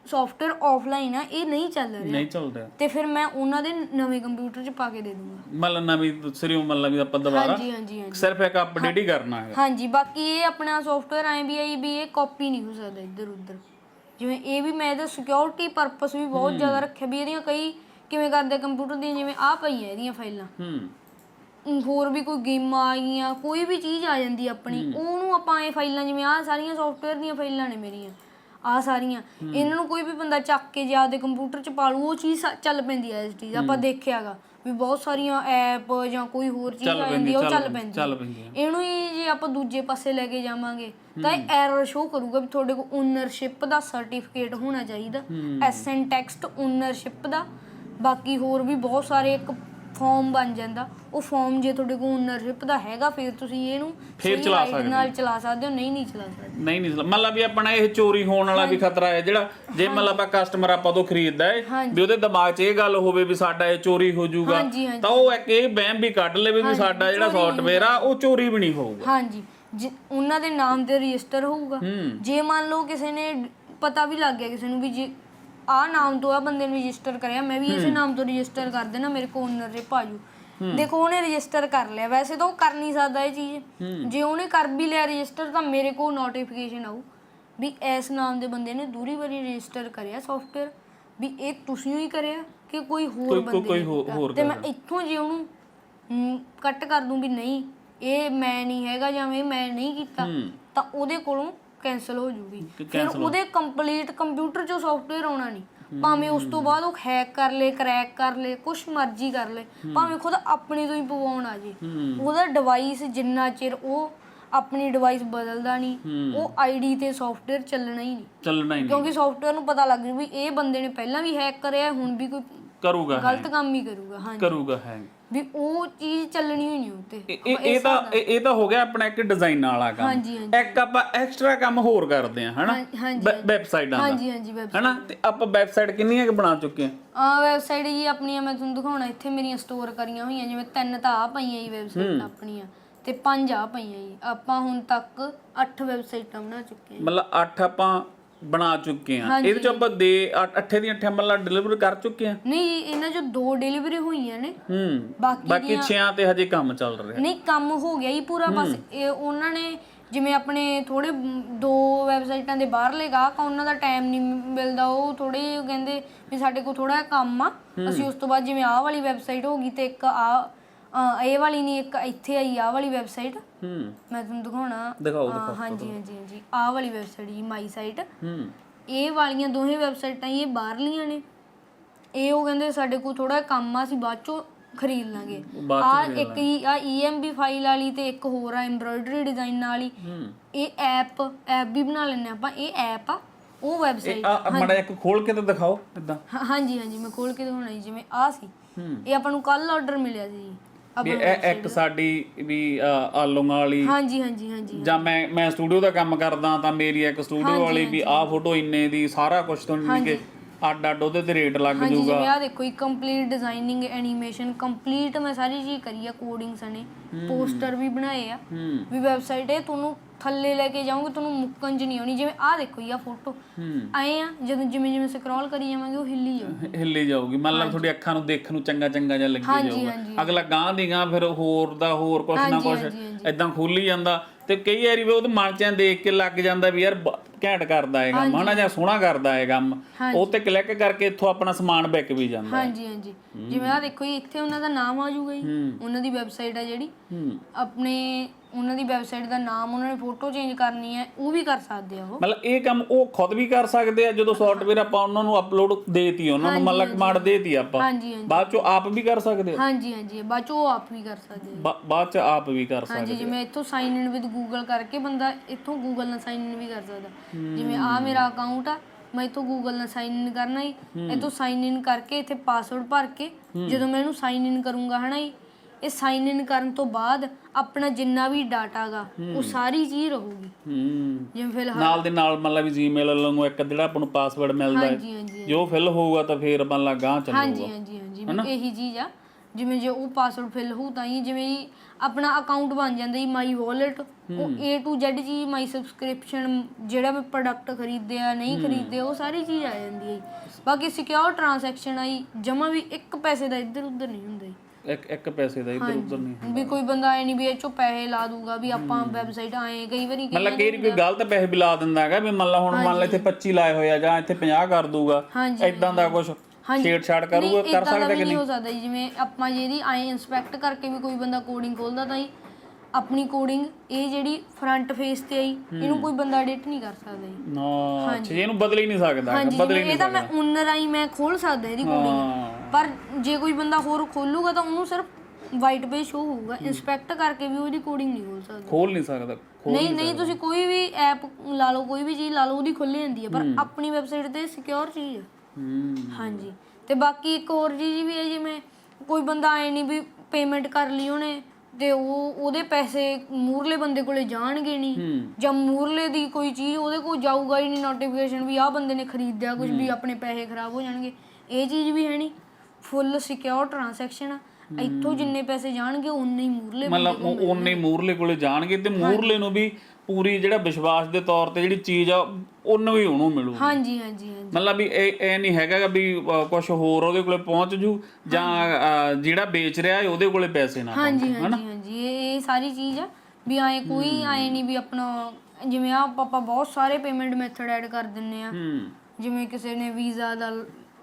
B: ਸੌਫਟਵੇਅਰ ਆਫਲਾਈਨ ਆ ਇਹ ਨਹੀਂ ਚੱਲ ਰਿਹਾ।
A: ਨਹੀਂ ਚੱਲਦਾ
B: ਤੇ ਫਿਰ ਮੈਂ ਉਹਨਾਂ ਦੇ ਨਵੇਂ ਕੰਪਿਊਟਰ 'ਚ ਪਾ ਕੇ ਦੇ ਦੂੰਗਾ।
A: ਮਤਲਬ ਨਵੀਂ ਦੂਸਰੀ ਮਤਲਬ ਵੀ ਆਪਾਂ ਦੁਬਾਰਾ
B: ਹਾਂਜੀ ਹਾਂਜੀ ਹਾਂਜੀ।
A: ਸਿਰਫ ਇੱਕ ਅਪਡੇਟ ਹੀ ਕਰਨਾ ਹੈ
B: ਹਾਂਜੀ ਬਾਕੀ ਇਹ ਆਪਣਾ ਸੌਫਟਵੇਅਰ ਐ ਵੀ ਆਈ ਵੀ ਇਹ ਕਾਪੀ ਨਹੀਂ ਹੋ ਸਕਦਾ ਇੱਧਰ ਉੱਧਰ। ਜਿਵੇਂ ਇਹ ਵੀ ਮੈਂ ਇਹਦਾ ਸਿਕਿਉਰਿਟੀ ਪਰਪਸ ਵੀ ਬਹੁਤ ਜ਼ਿਆਦਾ ਰੱਖਿਆ ਵੀ ਇਹਦੀਆਂ ਕਈ ਕਿਵੇਂ ਕਰਦੇ ਕੰਪਿਊਟਰ ਦੀਆਂ ਜਿਵੇਂ ਆ ਪਈਆਂ ਇਹਦੀਆਂ ਫਾਈਲਾਂ।
A: ਹੂੰ।
B: ਅਮ ਹੋਰ ਵੀ ਕੋਈ ਗੇਮਾਂ ਆ ਗਈਆਂ ਕੋਈ ਵੀ ਚੀਜ਼ ਆ ਜਾਂਦੀ ਆਪਣੀ ਉਹਨੂੰ ਆਪਾਂ ਇਹ ਫਾਈਲਾਂ ਜਿਵੇਂ ਆ ਸਾਰੀਆਂ ਸੌਫਟਵੇਅਰ ਦੀਆਂ ਫਾਈਲਾਂ ਨੇ ਮੇਰੀਆਂ। ਆ ਸਾਰੀਆਂ। ਇਹਨਾਂ ਨੂੰ ਕੋਈ ਵੀ ਬੰਦਾ ਚੱਕ ਕੇ ਜੇ ਆਪਦੇ ਕੰਪਿਊਟਰ 'ਚ ਪਾ ਲੂ ਉਹ ਚੀਜ਼ ਚੱਲ ਪੈਂਦੀ ਆ ਇਸ ਚੀਜ਼ ਆਪਾਂ ਦੇਖਿਆਗਾ ਵੀ ਬਹੁਤ ਸਾਰੀਆਂ ਐਪ ਜਾਂ ਕੋਈ ਹੋਰ ਚੀਜ਼ ਆ ਜਾਂਦੀ ਆ, ਉਹ ਚੱਲ ਪੈਂਦੀ।
A: ਚੱਲ
B: ਇਹਨੂੰ ਹੀ ਜੇ ਆਪਾਂ ਦੂਜੇ ਪਾਸੇ ਲੈ ਕੇ ਜਾਵਾਂਗੇ ਤਾਂ ਇਹ ਐਰਰ ਸ਼ੋ ਕਰੂਗਾ ਵੀ ਤੁਹਾਡੇ ਕੋਲ ਓਨਰਸ਼ਿਪ ਦਾ ਸਰਟੀਫਿਕੇਟ ਹੋਣਾ ਚਾਹੀਦਾ ਐਸਐਨ ਟੈਕਸਟ ਓਨਰਸ਼ਿਪ ਦਾ। ਬਾਕੀ ਹੋਰ ਵੀ ਬਹੁਤ ਸਾਰੇ ਇੱਕ ਫਾਰਮ ਬਣ ਜਾਂਦਾ। ਉਹ ਫਾਰਮ ਜੇ ਤੁਹਾਡੇ ਕੋਲ ਓਨਰਸ਼ਿਪ ਦਾ ਹੈਗਾ ਫਿਰ ਤੁਸੀਂ ਇਹਨੂੰ
A: ਫਿਰ
B: ਸਹੀ
A: ਚਲਾ ਸਕਦੇ
B: ਨਾਲ ਚਲਾ ਸਕਦੇ ਹੋ ਨਹੀਂ ਨਹੀਂ ਚਲਾ ਸਕਦੇ।
A: ਨਹੀਂ ਨਹੀਂ ਮਤਲਬ ਵੀ ਆਪਣਾ ਇਹ ਚੋਰੀ ਹੋਣ ਵਾਲਾ ਵੀ ਖਤਰਾ ਹੈ ਜਿਹੜਾ ਜੇ ਮਤਲਬ ਆਪਾਂ ਕਸਟਮਰ ਆਪਾਂ ਤੋਂ ਖਰੀਦਦਾ ਹੈ ਵੀ ਉਹਦੇ ਦਿਮਾਗ 'ਚ ਇਹ ਗੱਲ ਹੋਵੇ ਵੀ ਸਾਡਾ ਇਹ ਚੋਰੀ ਹੋ ਜਾਊਗਾ
B: ਹਾਂਜੀ ਹਾਂਜੀ।
A: ਤਾਂ ਉਹ ਇੱਕ ਇਹ ਵਹਿਮ ਵੀ ਕੱਢ ਲਵੇ ਵੀ ਸਾਡਾ ਜਿਹੜਾ ਸੌਫਟਵੇਅਰ ਆ ਉਹ ਚੋਰੀ ਵੀ ਨਹੀਂ ਹੋਊਗਾ।
B: ਹਾਂਜੀ। ਜਿ- ਉਹਨਾਂ ਦੇ ਨਾਮ ਤੇ ਰਜਿਸਟਰ ਹੋਊਗਾ। ਜੇ ਮੰਨ ਲਓ ਕਿਸੇ ਨੇ ਪਤਾ ਵੀ ਲੱਗ ਗਿਆ ਕਿਸੇ ਨੂੰ ਵੀ ਜੇ ਆ ਨਾਮ ਤੋਂ ਆ ਬੰਦੇ ਨੇ ਰਜਿਸਟਰ ਕਰਿਆ ਮੈਂ ਵੀ ਇਸੇ ਨਾਮ ਤੋਂ ਰਜਿਸਟਰ ਕਰ ਦੇਣਾ ਮੇਰੇ ਕੋਲ ਓਨਰ ਰੇ ਭਾਜੂ। ਦੇਖੋ ਉਹਨੇ ਰਜਿਸਟਰ ਕਰ ਲਿਆ ਵੈਸੇ ਤਾਂ ਉਹ ਕਰ ਨਹੀਂ ਸਕਦਾ ਇਹ ਚੀਜ਼। ਜੇ ਉਹਨੇ ਕਰ ਵੀ ਲਿਆ ਰਜਿਸਟਰ ਤਾਂ ਮੇਰੇ ਕੋਲ ਨੋਟੀਫਿਕੇਸ਼ਨ ਆਊ ਵੀ ਇਸ ਨਾਮ ਦੇ ਬੰਦੇ ਨੇ ਦੂਰੀ ਵਾਰੀ ਰਜਿਸਟਰ ਕਰਿਆ ਸੌਫਟਵੇਅਰ ਵੀ ਇਹ ਤੁਸੀਂ ਹੀ ਕਰਿਆ ਕਿ ਕੋਈ ਹੋਰ ਬੰਦੇ
A: ਕੋਈ
B: ਨੇ ਤੇ ਮੈਂ ਇੱਥੋਂ ਜੇ ਉਹਨੂੰ ਕੱਟ ਕਰ ਦੂੰ ਵੀ ਨਹੀਂ ਇਹ ਮੈਂ ਨਹੀਂ ਹੈਗਾ ਜਾਂ ਮੈਂ ਨਹੀਂ ਕੀਤਾ ਤਾਂ ਉਹਦੇ ਕੋਲੋਂ ਕੈਨਸਲ ਹੋ ਜੂਗੀ। ਫਿਰ
A: cancel
B: ਉਹਦੇ ਕੰਪਲੀਟ ਕੰਪਿਊਟਰ 'ਚੋਂ ਸੌਫਟਵੇਅਰ ਆਉਣਾ ਨਹੀਂ। ਭਾਵੇਂ ਉਸ ਤੋਂ ਬਾਅਦ ਉਹ ਹੈਕ ਕਰ ਲੇ ਕਰੈਕ ਕਰ ਲੇ ਕੁਛ ਮਰਜ਼ੀ ਕਰ ਲੇ ਭਾਵੇਂ ਖੁਦ ਆਪਣੇ ਤੋਂ ਹੀ ਪਵਾਉਣ ਆ ਜੇ।
A: ਹੂੰ।
B: ਉਹਦਾ ਡਿਵਾਈਸ ਜਿੰਨਾ ਚਿਰ ਉਹ ਆਪਣੀ ਡਿਵਾਈਸ ਬਦਲਦਾ ਨਹੀਂ ਉਹ ਆਈਡੀ ਤੇ ਸੌਫਟਵੇਅਰ ਚੱਲਣਾ ਹੀ ਨਹੀਂ।
A: ਚੱਲਣਾ ਹੀ ਨਹੀਂ।
B: ਕਿਉਂਕਿ ਸੌਫਟਵੇਅਰ ਨੂੰ ਪਤਾ ਲੱਗ ਜੂ ਵੀ ਇਹ ਬੰਦੇ ਨੇ ਪਹਿਲਾਂ ਵੀ ਹੈਕ ਕਰਿਆ ਹੁਣ ਵੀ ਕੋਈ
A: ਕਰੂਗਾ ਹੈ
B: ਗਲਤ ਕੰਮ ਹੀ ਕਰੂਗਾ ਹਾਂਜੀ।
A: ਕਰੂਗਾ ਹੈ
B: ਵੀ ਉਹ ਚੀਜ਼ ਚੱਲਣੀ ਹੀ ਨਹੀਂ ਉੱਤੇ।
A: ਇਹ ਇਹ- ਤਾਂ ਇਹ ਇਹ ਤਾਂ ਹੋ ਗਿਆ ਆਪਣਾ ਇੱਕ ਡਿਜ਼ਾਈਨ ਵਾਲਾ ਕੰਮ।
B: ਹਾਂਜੀ ਹਾਂਜੀ।
A: ਇੱਕ ਆਪਾਂ ਐਕਸਟਰਾ ਕੰਮ ਹੋਰ ਕਰਦੇ ਆ ਹਨਾ?
B: ਹਾਂ- ਹਾਂਜੀ
A: ਵੈ- ਵੈਬਸਾਈਟਾਂ ਦਾ।
B: ਹਾਂਜੀ ਹਾਂਜੀ ਵੈਬ
A: ਹਨਾ? ਤੇ ਆਪਾਂ ਵੈਬਸਾਈਟ ਕਿੰਨੀਆਂ ਕੁ ਬਣਾ ਚੁੱਕੇ ਆ
B: ਆ ਵੈਬਸਾਈਟ ਜੀ ਆਪਣੀਆਂ ਮੈਂ ਤੁਹਾਨੂੰ ਦਿਖਾਉਣਾ ਇੱਥੇ ਮੇਰੀਆਂ ਸਟੋਰ ਕਰੀਆਂ ਹੋਈਆਂ ਜਿਵੇਂ ਤਿੰਨ ਤਾਂ ਆ ਪਈਆਂ ਜੀ ਵੈਬਸਾਈਟ ਆਪਣੀਆਂ ਤੇ ਪੰਜ ਆ ਪਈਆਂ ਜੀ। ਆਪਾਂ ਹੁਣ ਤੱਕ 8 ਵੈਬਸਾਈਟਾਂ ਬਣਾ ਚੁੱਕੇ ਹਾਂ
A: ਮਤਲਬ 8 ਆਪਾਂ ਬਣਾ ਚੁੱਕੇ ਆ ਇਹਦੇ ਚ ਆਪਾਂ ਦੇ 8 ਦੀਆਂ 8 ਮਤਲਬ ਡਿਲੀਵਰ ਕਰ ਚੁੱਕੇ ਆ
B: ਨਹੀਂ ਇਹਨਾਂ ਚੋਂ ਦੋ ਡਿਲੀਵਰੀ ਹੋਈਆਂ ਨੇ।
A: ਹੂੰ।
B: ਬਾਕੀ
A: ਬਾਕੀ 6 ਤੇ ਹਜੇ ਕੰਮ ਚੱਲ ਰਿਹਾ।
B: ਨਹੀਂ ਕੰਮ ਹੋ ਗਿਆ ਜੀ ਪੂਰਾ। ਬਸ ਇਹ ਉਹਨਾਂ ਨੇ ਜਿਵੇਂ ਆਪਣੇ ਥੋੜੇ ਦੋ ਵੈਬਸਾਈਟਾਂ ਦੇ ਬਾਹਰਲੇ ਗਾਹਕ ਆ ਉਹਨਾਂ ਦਾ ਟਾਈਮ ਨਹੀਂ ਮਿਲਦਾ। ਉਹ ਥੋੜੇ ਕਹਿੰਦੇ ਵੀ ਸਾਡੇ ਕੋਲ ਥੋੜਾ ਕੰਮ ਆ। ਅਸੀਂ ਉਸ ਤੋਂ ਬਾਅਦ ਜਿਵੇਂ ਆਹ ਵਾਲੀ ਵੈਬਸਾਈਟ ਹੋ ਗਈ ਤੇ ਇੱਕ ਆ ਇਹ ਵਾਲੀ ਨਹੀਂ ਇੱਕ ਇੱਥੇ ਆਈ ਆਹ ਵਾਲੀ ਵੈਬਸਾਈਟ
A: ਹੂੰ।
B: ਮੈਂ ਤੁਹਾਨੂੰ ਦਿਖਾਉਣਾ।
A: ਦਿਖਾਓ
B: ਹਾਂ, ਹਾਂਜੀ ਹਾਂਜੀ ਹਾਂਜੀ। ਆਹ ਵਾਲੀ ਵੈਬਸਾਈਟ ਜੀ ਮਾਈ ਸਾਈਟ
A: ਹੂੰ।
B: ਇਹ ਵਾਲੀਆਂ ਦੋਹੇ ਵੈਬਸਾਈਟਾਂ ਇਹ ਬਾਹਰਲੀਆਂ ਨੇ। ਇਹ ਉਹ ਕਹਿੰਦੇ ਸਾਡੇ ਕੋਲ ਥੋੜਾ ਕੰਮ ਆ ਅਸੀਂ ਬਾਅਦ ਚੋਂ ਖਰੀਦ ਲਾਂਗੇ।
A: ਬਾਅਦ ਚ
B: ਆ ਇੱਕ ਹੀ ਆ EMB ਫਾਈਲ ਵਾਲੀ ਤੇ ਇੱਕ ਹੋਰ ਆ ਐਮਬ੍ਰੋਇਡਰੀ ਡਿਜ਼ਾਈਨ ਵਾਲੀ।
A: ਹੂੰ।
B: ਇਹ ਐਪ ਐਪ ਵੀ ਬਣਾ ਲੈਣੇ ਆਪਾਂ। ਇਹ ਐਪ ਆ ਉਹ ਵੈਬਸਾਈਟ
A: ਆ ਮੜਾ ਇੱਕ ਖੋਲ ਕੇ ਤਾਂ ਦਿਖਾਓ ਇਦਾਂ।
B: ਹਾਂਜੀ ਹਾਂਜੀ ਮੈਂ ਖੋਲ ਕੇ ਦਿਖਾਉਣਾ ਜੀ ਜਿਵੇਂ ਆ ਸੀ।
A: ਹੂੰ।
B: ਇਹ ਆਪਾਂ ਨੂੰ ਕੱਲ ਆਰਡਰ ਮਿਲਿਆ ਸੀ ਜੀ।
A: ਵੀ ਇਹ ਇੱਕ ਸਾਡੀ ਵੀ ਅ, ਆਲੂਆਂ ਵਾਲੀ
B: ਹਾਂਜੀ ਹਾਂਜੀ ਹਾਂਜੀ
A: ਜਾਂ ਮੈਂ ਮੈਂ ਸਟੂਡੀਓ ਦਾ ਕੰਮ ਕਰਦਾ ਤਾਂ ਮੇਰੀ ਇੱਕ ਸਟੂਡੀਓ ਵਾਲੀ ਵੀ ਆਹ ਫੋਟੋ ਇੰਨੇ ਦੀ ਸਾਰਾ ਕੁਝ ਤੁਹਾਨੂੰ ਕਿ ਅੱਡ ਅੱਡ ਉਹਦੇ ਤੇ ਰੇਟ ਲੱਗ
B: ਹਾਂਜੀ
A: ਜਾਊਗਾ।
B: ਜਿਵੇਂ ਆ ਦੇਖੋ ਇਹ ਕੰਪਲੀਟ ਡਿਜ਼ਾਈਨਿੰਗ ਐਨੀਮੇਸ਼ਨ ਕੰਪਲੀਟ ਮੈਂ ਸਾਰੀ ਚੀਜ਼ ਕਰੀ ਆ ਕੋਡਿੰਗ ਸਣੇ ਪੋਸਟਰ ਵੀ ਬਣਾਏ ਆ। ਵੀ ਵੈਬਸਾਈਟ ਹੈ ਤੁਹਾਨੂੰ ਥੱਲੇ ਲੈ ਕੇ ਜਾਓਗੇ ਤੁਹਾਨੂੰ ਮੁੱਕਣ ਚ ਨਹੀਂ ਆਉਣੀ। ਜਿਵੇਂ ਆ ਦੇਖੋ ਇਹ ਫੋਟੋ
A: ਹੂੰ।
B: ਆਏ ਆ ਜਦੋਂ ਜਿਵੇਂ ਜਿਵੇਂ ਸਕਰੋਲ ਕਰੀ ਜਾਵਾਂਗੇ ਉਹ ਹਿੱਲੀ ਜਾਊ
A: ਹਿੱਲੀ ਜਾਊਗੀ। ਮਤਲਬ ਤੁਹਾਡੀ ਅੱਖਾਂ ਨੂੰ ਦੇਖਣ ਨੂੰ ਚੰਗਾ ਚੰਗਾ ਜਿਹਾ ਲੱਗੀ ਜਾਊਗਾ। ਅਗਲਾ ਗਾਂ ਦੀ ਗਾਂ ਫਿਰ ਹੋਰ ਦਾ ਹੋਰ ਕੁਛ ਨਾ ਕੁਛ। ਇਦਾਂ ਖੁੱਲੀ ਜਾਂਦਾ। ਤੇ ਕਈ ਵਾਰੀ ਵੀ ਉਹਦੇ ਮਨ ਚ ਦੇਖ ਕੇ ਲੱਗ ਜਾਂਦਾ ਵੀ ਯਾਰ ਘੈਂਟ ਕਰਦਾ ਹੈ ਕੰਮ ਹਨਾ ਜਾਂ ਸੋਹਣਾ ਕਰਦਾ ਹੈ ਕੰਮ। ਉਹ ਤੇ ਕਲਿੱਕ ਕਰਕੇ ਇੱਥੋਂ ਆਪਣਾ ਸਮਾਨ ਵਿਕ ਵੀ ਜਾਂਦਾ।
B: ਹਾਂਜੀ ਹਾਂਜੀ। ਜਿਵੇਂ ਆ ਦੇਖੋ ਇੱਥੇ ਉਹਨਾਂ ਦਾ ਨਾਮ ਆ ਜਾਊਗਾ ਜੀ। ਉਹਨਾਂ ਦੀ ਵੈਬਸਾਈਟ ਆ ਜਿਹੜੀ। ਆਪਣੇ ਉਹਨਾਂ ਦੀ ਵੈਬਸਾਈਟ ਦਾ ਨਾਮ ਉਹਨਾਂ ਨੇ ਫੋਟੋ ਚੇਂਜ ਕਰਨੀ ਹੈ ਉਹ ਵੀ ਕਰ ਸਕਦੇ ਆ ਉਹ।
A: ਮਤਲਬ ਇਹ ਕੰਮ ਉਹ ਖੁਦ ਵੀ ਕਰ ਸਕਦੇ ਆ ਜਦੋਂ ਸੌਫਟਵੇਅਰ ਆਪਾਂ ਉਹਨਾਂ ਨੂੰ ਅਪਲੋਡ ਦੇਤੀ ਉਹਨਾਂ ਨੂੰ ਮਤਲਬ ਕਮਾਂਡ ਦੇਤੀ ਆਪਾਂ।
B: ਹਾਂਜੀ ਹਾਂਜੀ।
A: ਬਾਅਦ ਚੋਂ ਆਪ ਵੀ ਕਰ ਸਕਦੇ ਆ।
B: ਹਾਂਜੀ ਹਾਂਜੀ। ਬਾਅਦ ਚ ਉਹ ਆਪ ਵੀ ਕਰ ਸਕਦੇ ਆ।
A: ਬਾ- ਬਾਅਦ ਚ ਆਪ ਵੀ ਕਰ ਸਕਦੇ
B: ਹਾਂਜੀ ਜਿਵੇਂ ਇੱਥੋਂ ਸਾਈਨ ਇਨ ਵਿਦ ਗੂਗਲ ਕਰਕੇ ਬੰਦਾ ਇੱਥੋਂ ਗੂਗਲ ਨਾਲ ਸਾਈਨ ਇਨ ਵੀ ਕਰ ਸਕਦਾ। ਜਿਵੇਂ ਆ ਮੇਰਾ ਅਕਾਊਂਟ ਆ ਮੈਂ ਇੱਥੋਂ ਗੂਗਲ ਨਾਲ ਸਾਈਨ ਇਨ ਕਰਨਾ ਹੀ। ਇੱਥੋਂ ਸਾਈਨ ਇਨ ਕਰਕੇ ਇੱਥੇ ਪਾਸਵਰਡ ਭਰ ਕੇ ਜਦੋਂ ਮੈਂ ਇਹਨੂੰ ਸਾਈਨ ਇਨ ਕਰੂੰਗਾ ਹਨਾ ਜੀ ਇਹ ਸਾਈਨ ਇਨ ਕਰਨ ਤੋਂ ਬਾਅਦ ਆਪਣਾ ਜਿੰਨਾ ਵੀ ਡਾਟਾ ਗਾ ਉਹ ਸਾਰੀ ਚੀਜ਼ ਰਹੂਗੀ।
A: ਹੂੰ।
B: ਜਿਵੇਂ ਫਿਲਹਾਲ
A: ਨਾਲ ਦੇ ਨਾਲ ਮਤਲਬ ਵੀ ਜੀਮੇਲ ਵਾਲੋਂ ਇੱਕ ਜਿਹੜਾ ਆਪਾਂ ਨੂੰ ਪਾਸਵਰਡ ਮਿਲਦਾ ਹੈ।
B: ਹਾਂਜੀ
A: ਜੋ ਫਿਲ ਹੋਊਗਾ ਤਾਂ ਫੇਰ ਮਤਲਬ ਗਾਂ ਚੱਲੂਗਾ।
B: ਹਾਂਜੀ ਹਾਂਜੀ ਹਾਂਜੀ। ਵੀ ਇਹੀ ਚੀਜ਼ ਆ। ਜਿਵੇਂ ਜੇ ਉਹ ਪਾਸਵਰਡ ਫਿਲ ਹੋਊ ਤਾਂ ਹੀ ਜਿਵੇਂ ਹੀ ਆਪਣਾ ਅਕਾਊਂਟ ਬਣ ਜਾਂਦਾ ਜੀ ਮਾਈ ਵਾਲਟ ਉਹ A to Z ਜੀ ਮਾਈ ਸਬਸਕ੍ਰਿਪਸ਼ਨ ਜਿਹੜਾ ਮੈਂ ਪ੍ਰੋਡਕਟ ਖਰੀਦਿਆ ਨਹੀਂ ਖਰੀਦਿਆ ਉਹ ਸਾਰੀ ਚੀਜ਼ ਆ ਜਾਂਦੀ ਹੈ ਜੀ। ਬਾਕੀ ਸਿਕਿਉਰ ਟ੍ਰਾਂਜੈਕਸ਼ਨ ਆਈ ਜਮਾ ਵੀ ਇੱਕ ਪੈਸੇ ਦਾ ਇੱਧਰ ਉੱਧਰ ਨਹੀਂ ਹੁੰਦਾ ਜੀ।
A: ਇੱਕ ਇੱਕ ਪੈਸੇ ਦਾ ਇੱਧਰ ਉੱਧਰ ਨਹੀਂ
B: ਵੀ ਕੋਈ ਬੰਦਾ ਐ ਨਹੀਂ ਵੀ ਇਹ ਚੋਂ ਪੈਸੇ ਲਾ ਦੂਗਾ ਵੀ ਆਪਾਂ ਵੈਬਸਾਈਟ ਆਏ ਕਈ ਵਾਰੀ ਕਈ
A: ਮਤਲਬ ਵਾਰੀ ਕੋਈ ਗਲਤ ਪੈਸੇ ਵੀ ਲਾ ਦਿੰਦਾ ਹੈਗਾ ਵੀ ਮੰਨ ਲਾ ਹੁਣ ਮੰਨ ਲਾ ਇੱਥੇ 25 ਲਾਏ ਹੋਏ ਆ ਜਾਂ ਇੱਥੇ 50 ਕਰ ਦੂਗਾ
B: ਹਾਂਜੀ।
A: ਇਦਾਂ ਦਾ ਕੁਝ ਛੇੜਛਾੜ ਕਰੂਗਾ ਕਰ
B: ਏਦਾਂ ਦਾ
A: ਸਕਦਾ
B: ਵੀ
A: ਕਿ
B: ਨਹੀਂ
A: ਨਹੀਂ?
B: ਹੋ ਸਕਦਾ ਜੀ, ਜਿਵੇਂ ਆਪਾਂ ਜਿਹਦੀ ਆਏ ਇਨਸਪੈਕਟ ਕਰਕੇ ਵੀ ਕੋਈ ਬੰਦਾ ਕੋਡਿੰਗ ਖੋਲਦਾ ਤਾਂ ਹੀ ਆਪਣੀ ਕੋਡਿੰਗ ਇਹ ਜਿਹੜੀ ਫਰੰਟ ਫੇਸ ਤੇ ਆਈ ਇਹਨੂੰ ਕੋਈ ਬੰਦਾ ਐਡਿਟ ਨਹੀਂ ਕਰ ਸਕਦਾ ਜੀ।
A: ਨਾ ਅੱਛਾ ਇਹਨੂੰ ਬਦਲ ਹੀ ਨਹੀਂ ਸਕਦਾ ਹੈਗਾ,
B: ਹਾਂਜੀ
A: ਬਦਲ ਹੀ ਨਹੀਂ
B: ਇਹ ਤਾਂ ਮੈਂ ਓਨਰ ਆਈ ਮੈਂ ਖੋਲ ਸਕਦਾ ਇਹਦੀ ਕੋਡਿੰਗ
A: ਹਾਂ
B: ਪਰ ਜੇ ਕੋਈ ਬੰਦਾ ਹੋਰ ਖੋਲੂਗਾ ਤਾਂ ਉਹਨੂੰ ਸਿਰਫ ਵਾਈਟ ਪੇਜ ਸ਼ੋ ਹੋਊਗਾ। ਇਨਸਪੈਕਟ ਕਰਕੇ ਵੀ ਉਹਦੀ ਕੋਡਿੰਗ ਨਹੀਂ ਖੋਲ ਸਕਦਾ।
A: ਖੋਲ ਨਹੀਂ ਸਕਦਾ ਖੋਲ
B: ਨਹੀਂ ਨਹੀਂ ਤੁਸੀਂ ਕੋਈ ਵੀ ਐਪ ਲਾ ਲਓ ਕੋਈ ਵੀ ਚੀਜ਼ ਲਾ ਲਓ ਉਹਦੀ ਖੁੱਲ ਜਾਂਦੀ ਹੈ ਪਰ ਆਪਣੀ ਵੈਬਸਾਈਟ ਤੇ ਸਿਕਿਉਰ ਚੀਜ਼ ਹੈ
A: ਹੂੰ।
B: ਹਾਂਜੀ। ਤੇ ਬਾਕੀ ਇੱਕ ਹੋਰ ਚੀਜ਼ ਵੀ ਹੈ ਜਿਵੇਂ ਕੋਈ ਬੰਦਾ ਐ ਨਹੀਂ ਵੀ ਪੇਮੈਂਟ ਕਰ ਲਈ ਉਹਨੇ ਤੇ ਉਹ ਉਹਦੇ ਪੈਸੇ ਮੂਰਲੇ ਬੰਦੇ ਕੋਲੇ ਜਾਣਗੇ ਨਹੀਂ
A: ਹੂੰ।
B: ਜਾਂ ਮੂਰਲੇ ਦੀ ਕੋਈ ਚੀਜ਼ ਉਹਦੇ ਕੋਲ ਜਾਊਗਾ ਹੀ ਨਹੀਂ ਨੋਟੀਫਿਕੇਸ਼ਨ ਵੀ ਆਹ ਬੰਦੇ ਨੇ ਖਰੀਦਿਆ ਕੁਝ ਵੀ ਆਪਣੇ ਪੈਸੇ ਖਰਾਬ ਹੋ ਜਾਣਗੇ। ਇਹ ਚੀਜ਼ ਵੀ ਹੈ ਨਹੀਂ ਫੁੱਲ ਸਿਕਿਉਰ ਟ੍ਰਾਂਜੈਕਸ਼ਨ ਆ। ਇੱਥੋਂ ਜਿੰਨੇ ਪੈਸੇ ਜਾਣਗੇ ਉਨੇ ਹੀ ਮੂਰਲੇ
A: ਮਤਲਬ ਉਹ ਉਹਨੇ ਮੂਰਲੇ ਕੋਲੇ ਜਾਣਗੇ ਤੇ ਮੂਰਲੇ ਨੂੰ ਵੀ ਪੂਰੀ ਜਿਹੜਾ ਵਿਸ਼ਵਾਸ ਦੇ ਤੌਰ ਤੇ ਜਿਹੜੀ ਚੀਜ਼ ਆ ਉਹਨੂੰ ਵੀ ਉਹਨੂੰ ਮਿਲੂ
B: ਹਾਂਜੀ ਹਾਂਜੀ ਹਾਂਜੀ।
A: ਮਤਲਬ ਵੀ ਇਹ ਇਹ ਨਹੀਂ ਹੈਗਾ ਵੀ ਕੁਝ ਹੋਰ ਉਹਦੇ ਕੋਲੇ ਪਹੁੰਚ ਜੂ ਜਾਂ ਜਿਹੜਾ ਵੇਚ ਰਿਹਾ ਹੈ ਉਹਦੇ ਕੋਲੇ ਪੈਸੇ ਨਾ
B: ਹਾਂਜੀ ਹਾਂਜੀ ਹਾਂਜੀ। ਇਹ ਇਹ ਸਾਰੀ ਚੀਜ਼ ਆ ਵੀ ਐ ਕੋਈ ਐ ਨਹੀਂ ਵੀ ਆਪਣਾ ਜਿਵੇਂ ਆ ਆਪਾਂ ਬਹੁਤ ਸਾਰੇ ਪੇਮੈਂਟ ਮੈਥਡ ਐਡ ਕਰ ਦਿੰਨੇ ਆ।
A: ਹੂੰ।
B: ਜਿਵੇਂ ਕਿਸੇ ਨੇ ਵੀਜ਼ਾ ਦਾ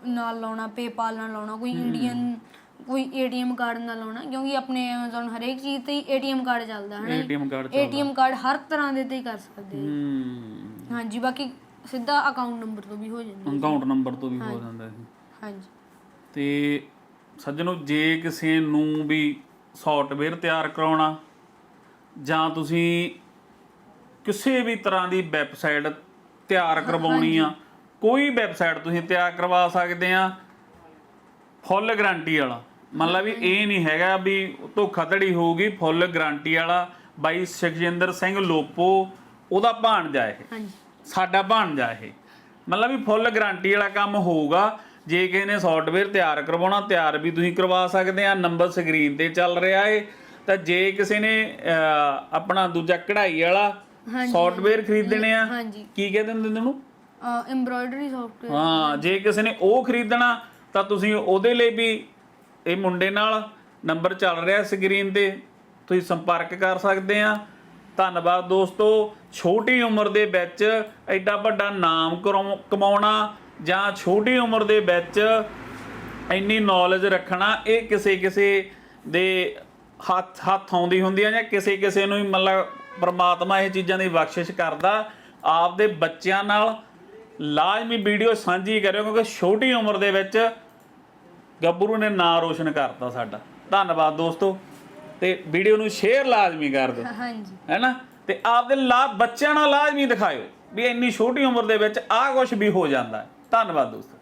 B: ਨਾਲ ਲਾਉਣਾ ਪੇਪਾਲ ਨਾਲ ਲਾਉਣਾ ਕੋਈ ਇੰਡੀਅਨ ਕੋਈ ਏਟੀਐਮ ਕਾਰਡ ਨਾਲ ਲਾਉਣਾ ਕਿਉਂਕਿ ਆਪਣੇ Amazon ਹਰੇਕ ਚੀਜ਼ ਤੇ ਏਟੀਐਮ ਕਾਰਡ ਚੱਲਦਾ ਹੈ
A: ਏਟੀਐਮ ਕਾਰਡ
B: ਏਟੀਐਮ ਕਾਰਡ ਹਰ ਤਰ੍ਹਾਂ ਦੇ ਤੇ ਹੀ ਕਰ ਸਕਦੇ।
A: ਹੂੰ।
B: ਹਾਂਜੀ ਬਾਕੀ ਸਿੱਧਾ ਅਕਾਊਂਟ ਨੰਬਰ ਤੋਂ ਵੀ ਹੋ ਜਾਂਦਾ
A: ਅਕਾਊਂਟ ਨੰਬਰ ਤੋਂ ਵੀ ਹੋ ਜਾਂਦਾ ਹੈ
B: ਹਾਂਜੀ।
A: ਤੇ ਸੱਜਣੋ ਜੇ ਕਿਸੇ ਨੂੰ ਵੀ ਸੌਫਟਵੇਅਰ ਤਿਆਰ ਕਰਾਉਣਾ ਜਾਂ ਤੁਸੀਂ ਕਿਸੇ ਵੀ ਤਰ੍ਹਾਂ ਦੀ ਵੈਬਸਾਈਟ ਤਿਆਰ ਕਰਵਾਉਣੀ ਆ ਕੋਈ ਵੈਬਸਾਈਟ ਤੁਸੀਂ ਤਿਆਰ ਕਰਵਾ ਸਕਦੇ ਆ। ਫੁੱਲ ਗਾਰੰਟੀ ਵਾਲਾ। ਮਤਲਬ ਵੀ ਇਹ ਨਹੀਂ ਹੈਗਾ ਵੀ ਧੋਖਾਧੜੀ ਹੋਊਗੀ ਫੁੱਲ ਗਾਰੰਟੀ ਵਾਲਾ। ਬਾਈ ਸੁਖਜਿੰਦਰ ਸਿੰਘ ਲੋਪੋ ਉਹਦਾ ਭਾਣਜਾ ਇਹ।
B: ਹਾਂਜੀ।
A: ਸਾਡਾ ਭਾਣਜਾ ਇਹ। ਮਤਲਬ ਵੀ ਫੁੱਲ ਗਾਰੰਟੀ ਵਾਲਾ ਕੰਮ ਹੋਊਗਾ। ਜੇ ਕਿਸੇ ਨੇ ਸੌਫਟਵੇਅਰ ਤਿਆਰ ਕਰਵਾਉਣਾ ਤਿਆਰ ਵੀ ਤੁਸੀਂ ਕਰਵਾ ਸਕਦੇ ਆ। ਨੰਬਰ ਸਕਰੀਨ ਤੇ ਚੱਲ ਰਿਹਾ ਏ ਤਾਂ ਜੇ ਕਿਸੇ ਨੇ ਆਪਣਾ ਦੂਜਾ ਕਢਾਈ ਵਾਲਾ ਸੌਫਟਵੇਅਰ ਖਰੀਦਣੇ ਆ ਕੀ ਕਹਿੰਦੇ ਹੁੰਦੇ ਉਹਨੂੰ?
B: ਐਮਬ੍ਰੋਇਡਰੀ ਸੌਫਟਵੇਅਰ
A: ਹਾਂ ਜੇ ਕਿਸੇ ਨੇ ਉਹ ਖਰੀਦਣਾ ਤਾਂ ਤੁਸੀਂ ਉਹਦੇ ਲਈ ਵੀ ਇਹ ਮੁੰਡੇ ਨਾਲ ਨੰਬਰ ਚੱਲ ਰਿਹਾ ਸਕਰੀਨ ਤੇ। ਤੁਸੀਂ ਸੰਪਰਕ ਕਰ ਸਕਦੇ ਆ। ਧੰਨਵਾਦ ਦੋਸਤੋ ਛੋਟੀ ਉਮਰ ਦੇ ਵਿੱਚ ਐਡਾ ਵੱਡਾ ਨਾਮ ਕਮਾਉਣਾ ਜਾਂ ਛੋਟੀ ਉਮਰ ਦੇ ਵਿੱਚ ਇੰਨੀ ਨੌਲੇਜ ਰੱਖਣਾ ਇਹ ਕਿਸੇ ਕਿਸੇ ਦੇ ਹੱਥ ਹੱਥ ਆਉਂਦੀ ਹੁੰਦੀ ਆ ਜਾਂ ਕਿਸੇ ਕਿਸੇ ਨੂੰ ਹੀ ਮਤਲਬ ਪ੍ਰਮਾਤਮਾ ਇਹ ਚੀਜ਼ਾਂ ਦੀ ਬਖਸ਼ਿਸ਼ ਕਰਦਾ। ਆਪਦੇ ਬੱਚਿਆਂ ਨਾਲ ਲਾਜ਼ਮੀ ਵੀਡੀਓ ਸਾਂਝੀ ਕਰਿਓ ਕਿਉਂਕਿ ਛੋਟੀ ਉਮਰ ਦੇ ਵਿੱਚ ਗੱਭਰੂ ਨੇ ਨਾਂ ਰੋਸ਼ਨ ਕਰਤਾ ਸਾਡਾ। ਧੰਨਵਾਦ ਦੋਸਤੋ। ਤੇ ਵੀਡੀਓ ਨੂੰ ਸ਼ੇਅਰ ਲਾਜ਼ਮੀ ਕਰ ਦਿਓ।
B: ਹਾਂਜੀ।
A: ਹੈਨਾ? ਤੇ ਆਪਦੇ ਲਾ ਬੱਚਿਆਂ ਨਾਲ ਲਾਜ਼ਮੀ ਦਿਖਾਇਓ ਵੀ ਇੰਨੀ ਛੋਟੀ ਉਮਰ ਦੇ ਵਿੱਚ ਆਹ ਕੁਝ ਵੀ ਹੋ ਜਾਂਦਾ ਹੈ। ਧੰਨਵਾਦ ਦੋਸਤੋ।